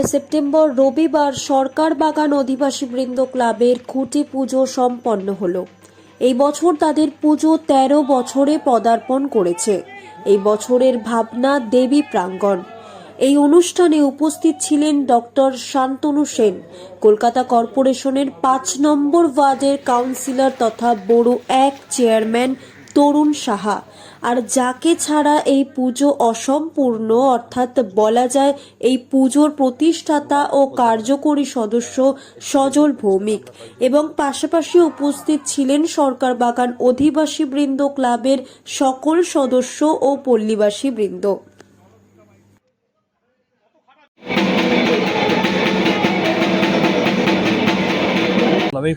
পয়লা September রবিবার সরকার বাগান অধিবাসীবৃন্দ ক্লাবের খুঁটি পুজো সম্পন্ন হলো। এই বছর তাদের পুজো তেরো বছরে পদার্পণ করেছে। এই বছরের ভাবনা দেবী প্রাঙ্গণ। এই অনুষ্ঠানে উপস্থিত ছিলেন ডক্টর শান্তনু সেন, কলকাতা কর্পোরেশনের পাঁচ নম্বর ওয়ার্ডের কাউন্সিলর তথা বড় এক চেয়ারম্যান তরুণ সাহা। আর যাকে ছাড়া এই পুজো অসম্পূর্ণ, অর্থাৎ বলা যায় এই পুজোর প্রতিষ্ঠাতা ও কার্যকরী সদস্য সজল ভৌমিক। এবং পাশাপাশি উপস্থিত ছিলেন সরকার বাগান অধিবাসী বৃন্দ ক্লাবের সকল সদস্য ও পল্লীবাসী বৃন্দ।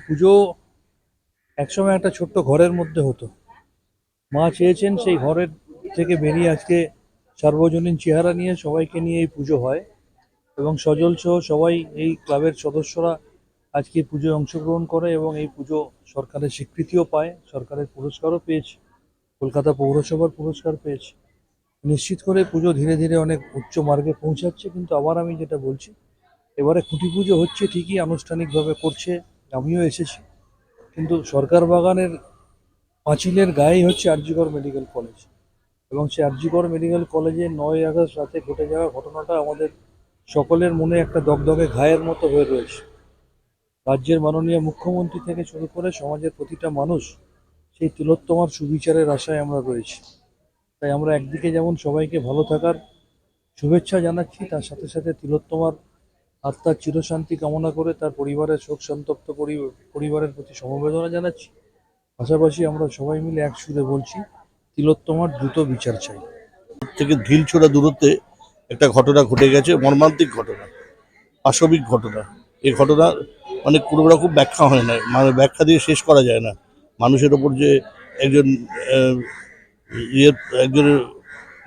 পুজো একসময় একটা ছোট্ট ঘরের মধ্যে হতো। মা চেয়েছেন সেই ঘরের থেকে বেরিয়ে আজকে সার্বজনীন চেহারা নিয়ে সবাইকে নিয়ে এই পুজো হয় এবং সজল সহ সবাই এই ক্লাবের সদস্যরা আজকে পুজোয় অংশগ্রহণ করে এবং এই পুজো সরকারের স্বীকৃতিও পায়, সরকারের পুরস্কারও পেয়েছে, কলকাতা পৌরসভার পুরস্কার পেয়েছে। নিশ্চিত করে পুজো ধীরে ধীরে অনেক উচ্চ মার্গে পৌঁছাচ্ছে, কিন্তু আবার আমি যেটা বলছি, এবারে খুঁটি পুজো হচ্ছে ঠিকই আনুষ্ঠানিকভাবে করছে, আমিও এসেছি। কিন্তু সরকার বাগানের পাঁচিলের গায়েই হচ্ছে আরজিকর মেডিকেল কলেজ। এবং সেই আরজিকর মেডিকেল কলেজে নয় আগস্ট রাতে ঘটে যাওয়া ঘটনাটা আমাদের সকলের মনে একটা দগদগে ঘায়ের মতো হয়ে রয়েছে। রাজ্যের মাননীয় মুখ্যমন্ত্রী থেকে শুরু করে সমাজের প্রতিটা মানুষ সেই তিলোত্তমার সুবিচারের আশায় আমরা রয়েছি। তাই আমরা একদিকে যেমন সবাইকে ভালো থাকার শুভেচ্ছা জানাচ্ছি, তার সাথে সাথে তিলোত্তমার আত্মার চিরশান্তি কামনা করে তার পরিবারের শোক সন্তপ্ত পরি- পরিবারের প্রতি সমবেদনা জানাচ্ছি। পাশাপাশি আমরা সবাই মিলে এক সুরে বলছি, তিলোত্তমার দ্রুত বিচার চাই। থেকে ঢিলছোড়া দূরত্বে একটা ঘটনা ঘটে গেছে, মর্মান্তিক ঘটনা, পাশবিক ঘটনা। এই ঘটনা মানে কোনো রকম ব্যাখ্যা হয় না মানে ব্যাখ্যা দিয়ে শেষ করা যায় না। মানুষের ওপর যে একজন ইয়ের একজনের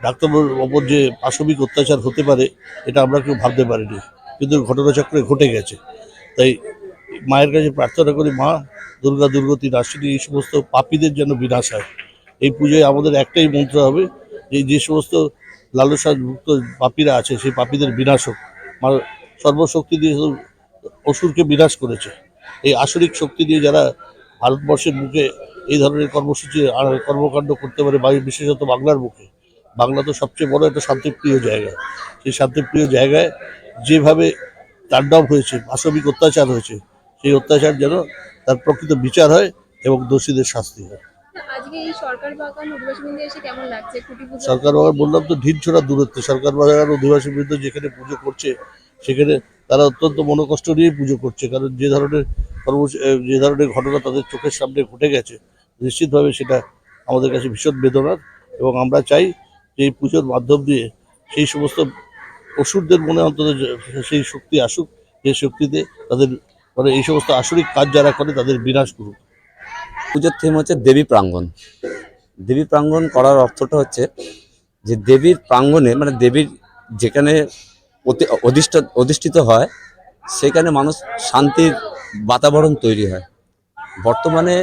ডাক্তারের ওপর যে পাশবিক অত্যাচার হতে পারে, এটা আমরা কেউ ভাবতে পারিনি। কিন্তু ঘটনাচক্রে ঘটে গেছে। তাই মায়ের কাছে প্রার্থনা করি, মা, দুর্গা, দুর্গতি নাসিনী এই সমস্ত পাপীদের যেন বিনাশ হয়। এই পুজোয় আমাদের একটাই মন্ত্র হবে যে যে সমস্ত লালসাযুক্ত পাপীরা আছে, সেই পাপীদের বিনাশ হোক। মা, সর্বশক্তি দিয়ে অসুরকে বিনাশ করেছে। এই আসরিক শক্তি দিয়ে যারা ভারতবর্ষের মুখে এই ধরনের কর্মসূচি কর্মকাণ্ড করতে পারে বিশেষত বাংলার মুখে বাংলা তো সবচেয়ে বড় একটা শান্তিপ্রিয় জায়গা। সেই শান্তিপ্রিয় জায়গায় যেভাবে তাণ্ডব হয়েছে পাশবিক অত্যাচার হয়েছে সেই অত্যাচার যেন তার প্রকৃত বিচার হয় এবং দোষীদের শাস্তি হয়। সরকার বাগান বললাম তো ঢিল ছোড়া দূরত্বে। সরকার বাগান অধিবাসী বৃন্দ যেখানে পুজো করছে সেখানে তারা অত্যন্ত মনোকষ্ট নিয়ে পুজো করছে। কারণ যে ধরনের কর্ম যে ধরনের ঘটনা তাদের চোখের সামনে ঘটে গেছে নিশ্চিতভাবে সেটা আমাদের কাছে ভীষণ বেদনার। এবং আমরা চাই যে এই পুজোর মাধ্যম দিয়ে সেই সমস্ত অসুরদের মনে অন্তত সেই শক্তি আসুক যে শক্তিতে তাদের মানে এই সমস্ত আসরিক কাজ যারা করে, তাদের বিনাশ করুক। পুজোর থিম হচ্ছে দেবী প্রাঙ্গণ। দেবী প্রাঙ্গণ করার অর্থটা হচ্ছে যে দেবীর প্রাঙ্গণে মানে দেবীর যেখানে অধিষ্ঠ, অধিষ্ঠিত হয়, সেখানে মানুষ শান্তির বাতাবরণ তৈরি হয়। বর্তমানে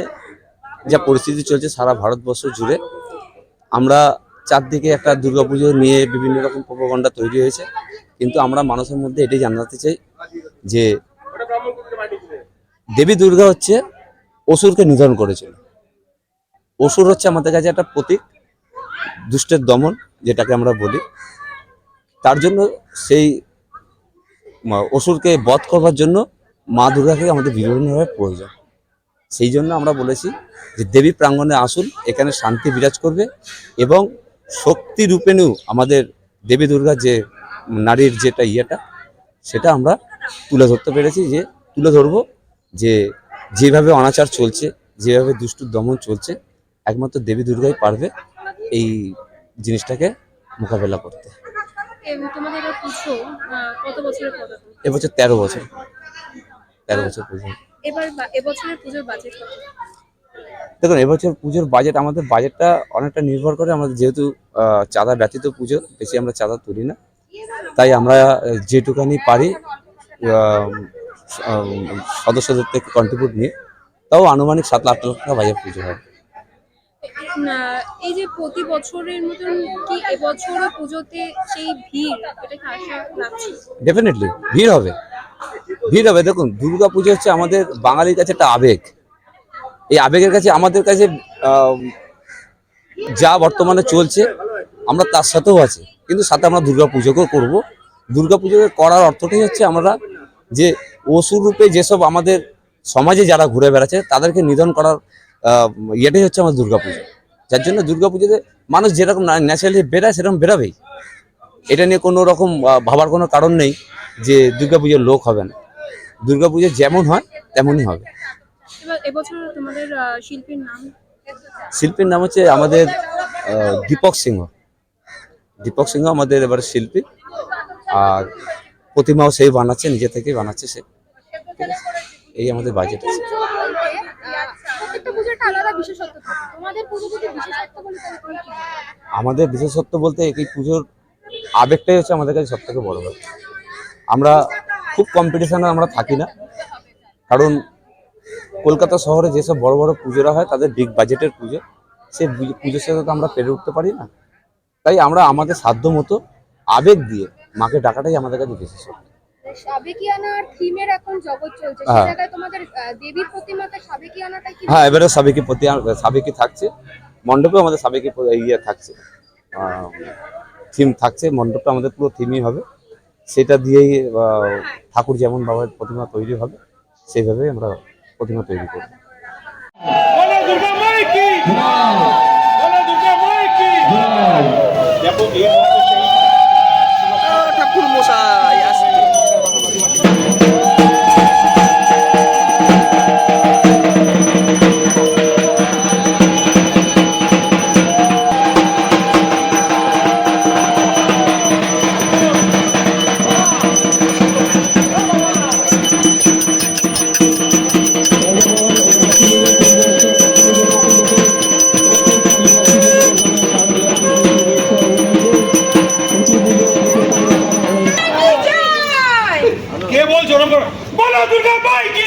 যা পরিস্থিতি চলছে সারা ভারতবর্ষ জুড়ে, আমরা চারদিকে একটা দুর্গাপুজো নিয়ে বিভিন্ন রকম প্রপাগণ্ডা তৈরি হয়েছে। কিন্তু আমরা মানুষের মধ্যে এটাই জানাতে চাই যে দেবী দুর্গা হচ্ছে অসুরকে নিধন করেছিল। অসুর হচ্ছে আমাদের কাছে একটা প্রতীক, দুষ্টের দমন যেটাকে আমরা বলি। তার জন্য সেই অসুরকে বধ করবার জন্য মা দুর্গাকে আমাদের বিভিন্নভাবে প্রয়োজন। সেই জন্য আমরা বলেছি যে দেবী প্রাঙ্গণে আসুন, এখানে শান্তি বিরাজ করবে এবং শক্তি রূপেণেও আমাদের দেবী দুর্গার যে নারীর যেটা ইয়েটা, সেটা আমরা তুলে ধরতে পেরেছি যে তুলে ধরবো। যে যেভাবে অনাচার চলছে যেভাবে দুষ্টুর দমন চলছে একমাত্র দেবী দুর্গাই পারবে এই জিনিসটাকে মোকাবেলা করতে। এবছর তেরো বছর। তেরো বছর পুজো। দেখুন এবছর পুজোর বাজেট আমাদের বাজেটটা অনেকটা নির্ভর করে আমাদের যেহেতু চাঁদা ব্যতীত পুজো বেশি আমরা চাঁদা তুলি না। তাই আমরা যেটুকানি পারি সদস্যদের থেকে কন্ট্রিবিউট নিয়ে তাও আনুমানিক সাত লাখ টাকা বাজেট পুজো হয়। এই যে প্রতি বছরের মতন কি এবছরও পুজোতে সেই ভিড় এটা কি আশা রাখছি ডেফিনেটলি ভিড় হবে। ভিড় হবে। দেখুন দুর্গা পুজো হচ্ছে আমাদের বাঙালির কাছে একটা আবেগ। এই আবেগের কাছে আমাদের কাছে যা বর্তমানে চলছে আমরা তার সাথেও আছি। কিন্তু সাথে আমরা দুর্গা পুজোকেও করব। দুর্গা পুজোকে করার অর্থটাই হচ্ছে আমরা যে অসুর রূপে যেসব আমাদের সমাজে যারা ঘুরে বেড়াচ্ছে তাদেরকে নিধন করার ইয়েটাই হচ্ছে আমার দুর্গা পুজো যার জন্য দুর্গা পুজোতে মানুষ যেরকম ন্যাচারালি বেড়ায় সেরকম বেরাবেই এটা নিয়ে কোনো রকম ভাবার কোনো কারণ নেই যে দুর্গাপুজোর লোক হবে না। দুর্গাপুজো যেমন হয় তেমনই হবে। শিল্পীর নাম? হচ্ছে আমাদের দীপক সিংহ। দীপক সিংহ আমাদের এবার শিল্পী। আর প্রতিমাও সেই বানাচ্ছে নিজে থেকেই বানাচ্ছে সে? এই আমাদের বাজেট আছে। বিশেষত্ব বিশেষত্ব? আমাদের বিশেষত্ব বলতে এই পুজোর আবেগটাই হচ্ছে আমাদের কাছে সব থেকে বড় ব্যাপার। আমরা খুব কম্পিটিশনে আমরা থাকি না। কারণ কলকাতা শহরে যেসব বড় বড় পুজোরা হয় তাদের বিগ বাজেটের পুজো সেই পুজো- পুজোর সাথে তো আমরা পেরে উঠতে পারি না। তাই আমরা আমাদের সাধ্য মতো আবেগ দিয়ে মাকে ডাকাটাই আমাদের কাছে বিশেষ সাবেকিয়ানা আর থিমের এখন জগৎ চলছে। হ্যাঁ। জায়গায় তোমাদের দেবীর প্রতিমাতে সাবেকিয়ানাটাই কি? হ্যাঁ এবারে সাবেকি প্রতি সাবেকি থাকছে। মণ্ডপেও আমাদের সাবেকি ইয়ে থাকছে। থিম থাকছে। মণ্ডপটা আমাদের পুরো থিমই হবে। সেটা দিয়েই ঠাকুর যেমন বাবার প্রতিমা তৈরি হবে সেইভাবেই আমরা প্রতিমা তৈরি করব। बोलो কে বলছো ওরকম করে? বলো দুর্গা মাই কি